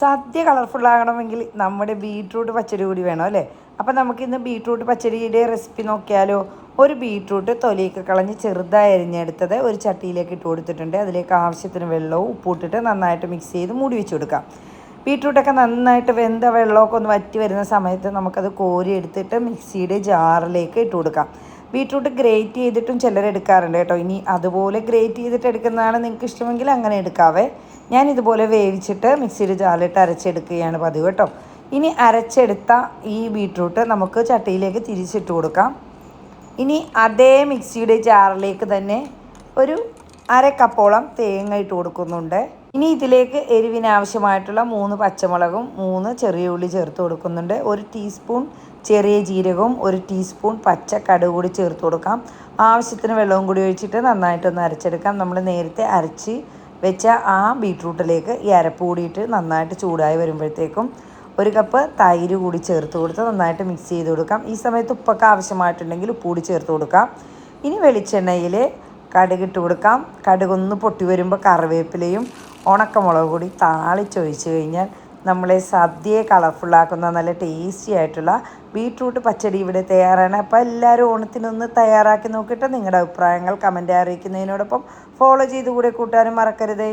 സദ്യ colourful ആകണമെങ്കിൽ നമ്മുടെ beetroot പച്ചരി കൂടി വേണം അല്ലേ? അപ്പം നമുക്കിന്ന് ബീട്രൂട്ട് പച്ചടിയുടെ റെസിപ്പി നോക്കിയാലോ? ഒരു ബീട്രൂട്ട് തൊലിയൊക്കെ കളഞ്ഞ് ചെറുതായി അരിഞ്ഞെടുത്തത് ഒരു ചട്ടിയിലേക്ക് ഇട്ട് കൊടുത്തിട്ടുണ്ട്. അതിലേക്ക് ആവശ്യത്തിന് വെള്ളവും ഉപ്പിട്ടിട്ട് നന്നായിട്ട് മിക്സ് ചെയ്ത് മൂടി വെച്ച് കൊടുക്കാം. ബീട്രൂട്ടൊക്കെ നന്നായിട്ട് വെന്ത വെള്ളമൊക്കെ ഒന്ന് വറ്റി വരുന്ന സമയത്ത് നമുക്കത് കോരി എടുത്തിട്ട് മിക്സിയുടെ ജാറിലേക്ക് ഇട്ട് കൊടുക്കാം. ബീട്രൂട്ട് ഗ്രേറ്റ് ചെയ്തിട്ടും ചിലർ എടുക്കാറുണ്ട് കേട്ടോ. ഇനി അതുപോലെ ഗ്രേറ്റ് ചെയ്തിട്ട് എടുക്കുന്നതാണ് നിങ്ങൾക്ക് ഇഷ്ടമെങ്കിൽ അങ്ങനെ എടുക്കാവേ. ഞാൻ ഇതുപോലെ വേവിച്ചിട്ട് മിക്സിയിൽ ജാലിട്ട് അരച്ചെടുക്കുകയാണ് പതിവ് കേട്ടോ. ഇനി അരച്ചെടുത്ത ഈ ബീട്രൂട്ട് നമുക്ക് ചട്ടിയിലേക്ക് തിരിച്ചിട്ട് കൊടുക്കാം. ഇനി അതേ മിക്സിയുടെ ജാറിലേക്ക് തന്നെ ഒരു അര കപ്പോളം തേങ്ങ ഇട്ട് കൊടുക്കുന്നുണ്ട്. ഇനി ഇതിലേക്ക് എരിവിന് ആവശ്യമായിട്ടുള്ള മൂന്ന് പച്ചമുളകും മൂന്ന് ചെറിയ ഉള്ളി ചേർത്ത് കൊടുക്കുന്നുണ്ട്. ഒരു ടീസ്പൂൺ ചെറിയ ജീരകവും ഒരു ടീസ്പൂൺ പച്ച കടുക് കൂടി ചേർത്ത് കൊടുക്കാം. ആവശ്യത്തിന് വെള്ളവും കൂടി ഒഴിച്ചിട്ട് നന്നായിട്ടൊന്ന് അരച്ചെടുക്കാം. നമ്മൾ നേരത്തെ അരച്ച് വെച്ച ആ ബീട്രൂട്ടിലേക്ക് ഈ അരപ്പ് കൂടിയിട്ട് നന്നായിട്ട് ചൂടായി വരുമ്പോഴത്തേക്കും ഒരു കപ്പ് തൈര് കൂടി ചേർത്ത് കൊടുത്ത് നന്നായിട്ട് മിക്സ് ചെയ്ത് കൊടുക്കാം. ഈ സമയത്ത് ഉപ്പൊക്കെ ആവശ്യമായിട്ടുണ്ടെങ്കിൽ ഉപ്പ് കൂടി ചേർത്ത് കൊടുക്കാം. ഇനി വെളിച്ചെണ്ണയിൽ കടുകിട്ട് കൊടുക്കാം. കടുകൊന്ന് പൊട്ടി വരുമ്പോൾ കറിവേപ്പിലയും ഉണക്കമുളക് കൂടി താളിച്ചൊഴിച്ച് കഴിഞ്ഞാൽ നമ്മളെ സദ്യയെ കളർഫുള്ളാക്കുന്ന നല്ല ടേസ്റ്റി ആയിട്ടുള്ള ബീട്രൂട്ട് പച്ചടി ഇവിടെ തയ്യാറാണ്. അപ്പോൾ എല്ലാവരും ഓണത്തിനൊന്ന് തയ്യാറാക്കി നോക്കിയിട്ട് നിങ്ങളുടെ അഭിപ്രായങ്ങൾ കമന്റ് അറിയിക്കുന്നതിനോടൊപ്പം ഫോളോ ചെയ്ത് കൂടെ കൂട്ടാനും മറക്കരുതേ.